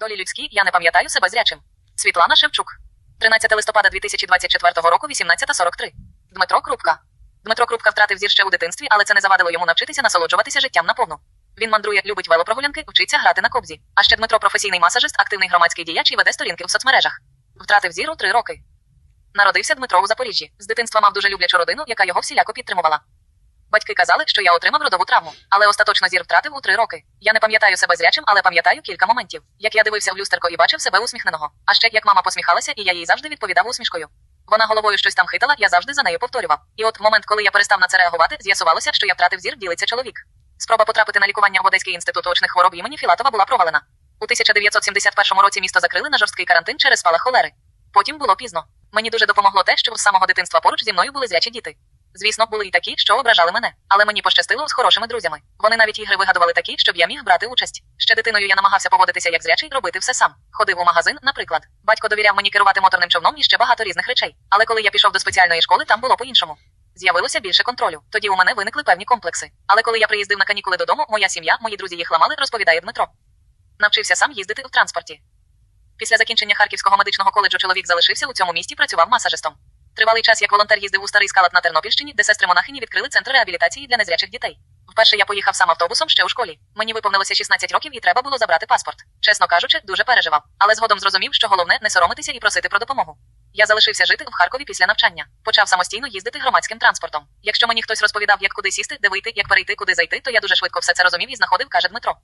Долі людські, я не пам'ятаю себе зрячим. Світлана Шевчук. 13 листопада 2024 року, 18.43. Дмитро Крупка. Дмитро Крупка втратив зір ще у дитинстві, але це не завадило йому навчитися насолоджуватися життям наповну. Він мандрує, любить велопрогулянки, вчиться грати на кобзі. А ще Дмитро професійний масажист, активний громадський діяч і веде сторінки в соцмережах. Втратив зір у три роки. Народився Дмитро у Запоріжжі. З дитинства мав дуже люблячу родину, яка його всіляко підтримувала. Батьки казали, що я отримав родову травму, але остаточно зір втратив у три роки. Я не пам'ятаю себе зрячим, але пам'ятаю кілька моментів. Як я дивився в люстерко і бачив себе усміхненого. А ще як мама посміхалася, і я їй завжди відповідав усмішкою. Вона головою щось там хитала, я завжди за нею повторював. І от момент, коли я перестав на це реагувати, з'ясувалося, що я втратив зір, ділиться чоловік. Спроба потрапити на лікування в Одеський інститут очних хвороб імені Філатова була провалена. У 1971 році місто закрили на жорсткий карантин через спалах холери. Потім було пізно. Мені дуже допомогло те, що з самого дитинства поруч зі мною були зрячі діти. Звісно, були і такі, що ображали мене, але мені пощастило з хорошими друзями. Вони навіть ігри вигадували такі, щоб я міг брати участь. Ще дитиною я намагався поводитися як зрячий, робити все сам. Ходив у магазин, наприклад. Батько довіряв мені керувати моторним човном і ще багато різних речей. Але коли я пішов до спеціальної школи, там було по-іншому. З'явилося більше контролю. Тоді у мене виникли певні комплекси. Але коли я приїздив на канікули додому, моя сім'я, мої друзі їх ламали, розповідає Дмитро. Навчився сам їздити в транспорті. Після закінчення Харківського медичного коледжу чоловік залишився у цьому місті, працював масажистом. Тривалий час як волонтер їздив у старий скалат на Тернопільщині, де сестри монахині відкрили центр реабілітації для незрячих дітей. Вперше я поїхав сам автобусом ще у школі. Мені виповнилося 16 років і треба було забрати паспорт. Чесно кажучи, дуже переживав. Але згодом зрозумів, що головне не соромитися і просити про допомогу. Я залишився жити в Харкові після навчання. Почав самостійно їздити громадським транспортом. Якщо мені хтось розповідав, як куди сісти, де вийти, як перейти, куди зайти, то я дуже швидко все це розумів і знаходив, каже Дмитро.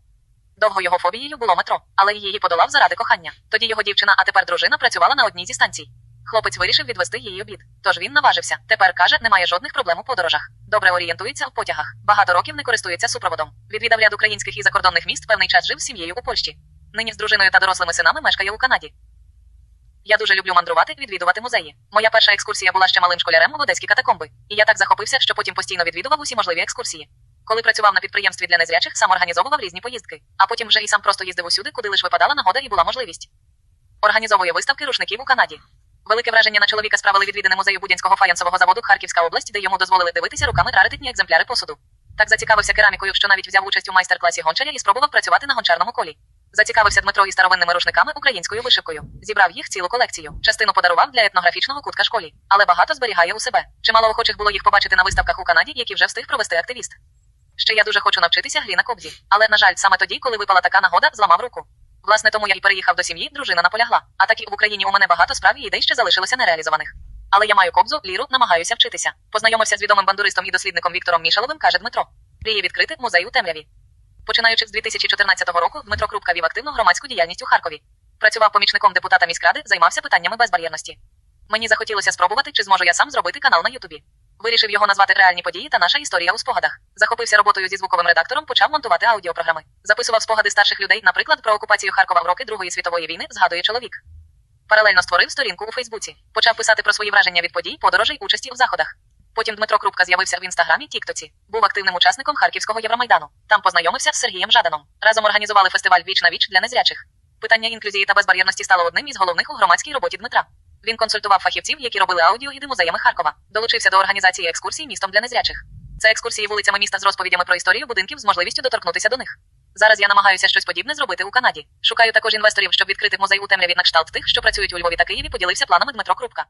Довго його фобією було метро, але її подолав заради кохання. Тоді його дівчина, а тепер дружина, працювала на одній зі станцій. Хлопець вирішив відвести її обід. Тож він наважився. Тепер каже, немає жодних проблем у подорожах. Добре орієнтується в потягах. Багато років не користується супроводом. Відвідав ряд українських і закордонних міст. Певний час жив з сім'єю у Польщі. Нині з дружиною та дорослими синами мешкає у Канаді. Я дуже люблю мандрувати, відвідувати музеї. Моя перша екскурсія була ще малим школярем в одеські катакомби, і я так захопився, що потім постійно відвідував усі можливі екскурсії. Коли працював на підприємстві для незрячих, сам організовував різні поїздки, а потім вже і сам просто їздив усюди, куди лише випадала нагода і була можливість. Організовує виставки рушників у Канаді. Велике враження на чоловіка справили відвідини музею Будянського фаянсового заводу Харківська область, де йому дозволили дивитися руками раритетні екземпляри посуду. Так зацікавився керамікою, що навіть взяв участь у майстер-класі гончаря і спробував працювати на гончарному колі. Зацікавився Дмитро і старовинними рушниками українською вишивкою. Зібрав їх цілу колекцію. Частину подарував для етнографічного кутка школі, але багато зберігає у себе. Чимало охочих було їх побачити на виставках у Канаді, які вже встиг провести активіст. Ще я дуже хочу навчитися грі на кобзі, але на жаль, саме тоді, коли випала така нагода, зламав руку. Власне, тому я й переїхав до сім'ї, дружина наполягла. А так і в Україні у мене багато справ і ідей ще залишилося нереалізованих. Але я маю кобзу, ліру, намагаюся вчитися. Познайомився з відомим бандуристом і дослідником Віктором Мішаловим, каже Дмитро. Мріє відкрити музей у темряві. Починаючи з 2014 року, Дмитро Крупка вів активну громадську діяльність у Харкові. Працював помічником депутата міськради, займався питаннями безбар'єрності. Мені захотілося спробувати, чи зможу я сам зробити канал на Ютубі. Вирішив його назвати реальні події та наша історія у спогадах. Захопився роботою зі звуковим редактором, почав монтувати аудіопрограми. Записував спогади старших людей, наприклад, про окупацію Харкова в роки Другої світової війни, згадує чоловік. Паралельно створив сторінку у Фейсбуці. Почав писати про свої враження від подій, подорожей, участі у заходах. Потім Дмитро Крупка з'явився в інстаграмі Тіктоці. Був активним учасником Харківського Євромайдану. Там познайомився з Сергієм Жаданом. Разом організували фестиваль Віч на віч для незрячих. Питання інклюзії та безбар'єрності стало одним із головних у громадській роботі Дмитра. Він консультував фахівців, які робили аудіогіди музеями Харкова. Долучився до організації екскурсій містом для незрячих. Це екскурсії вулицями міста з розповідями про історію будинків з можливістю доторкнутися до них. Зараз я намагаюся щось подібне зробити у Канаді. Шукаю також інвесторів, щоб відкрити музей у темряві на кшталт тих, що працюють у Львові та Києві. Поділився планами Дмитро Крупка.